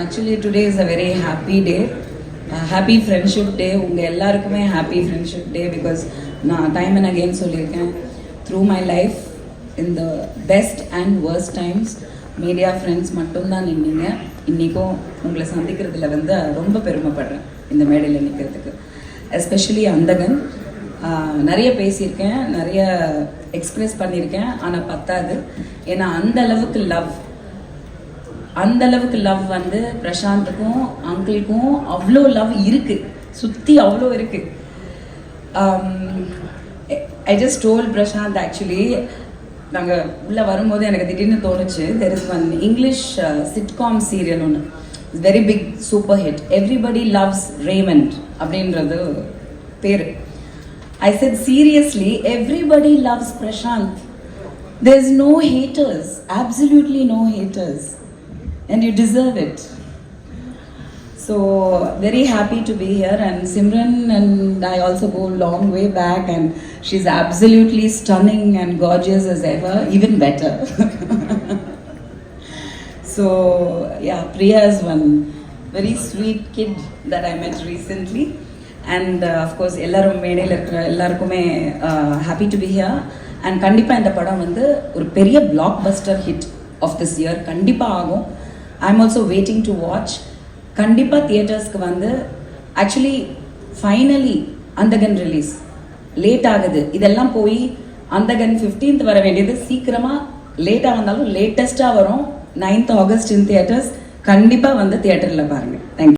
Actually today is a very happy day happy friendship day உங்கள் எல்லாருக்குமே happy friendship day because நான் time and again சொல்லியிருக்கேன். Through my life in the best and worst times media friends மட்டும்தான் நின்னீங்க. இன்றைக்கும் உங்களை சந்திக்கிறதுல வந்து ரொம்ப பெருமைப்படுறேன் இந்த மேடையில் நிற்கிறதுக்கு எஸ்பெஷலி அந்தகன். Uh, நிறைய பேசியிருக்கேன் நிறைய எக்ஸ்பிரஸ் பண்ணியிருக்கேன் ஆனால் பத்தாது. ஏன்னா அந்த அளவுக்கு லவ் அந்த அளவுக்கு லவ் வந்து பிரசாந்துக்கும் அங்கிளுக்கும் அவ்வளோ லவ் இருக்கு. சுத்தி அவ்வளோ இருக்கு. I just told Prashanth actually நாங்கள் உள்ளே வரும்போது எனக்கு திடீர்னு தோணுச்சு. There is one English sitcom serial ஒன்று very big super hit everybody loves Raymond அப்படின்றது பேர். I said seriously everybody loves Prashanth there is no haters absolutely no haters and you deserve it. So very happy to be here, and Simran and I also go a long way back, and she's absolutely stunning and gorgeous as ever, even better. so yeah, Priya is one very sweet kid that I met recently. And of course எல்லாரும் மேடையில் இருக்கிற எல்லாருக்குமே happy to be here and கண்டிப்பாக இந்த படம் வந்து ஒரு பெரிய blockbuster hit of this year கண்டிப்பாக ஆகும் I am also waiting to watch கண்டிப்பாக தியேட்டர்ஸ்க்கு வந்து actually finally Andhagan release late ஆகுது. இதெல்லாம் போய் அந்தகன் ஃபிஃப்டீன்த் வர வேண்டியது. சீக்கிரமாக லேட்டாக வந்தாலும் லேட்டஸ்ட்டாக வரும். நைன்த் ஆகஸ்ட் இன் தியேட்டர்ஸ் கண்டிப்பாக வந்து தியேட்டரில் பாருங்கள் தேங்க்யூ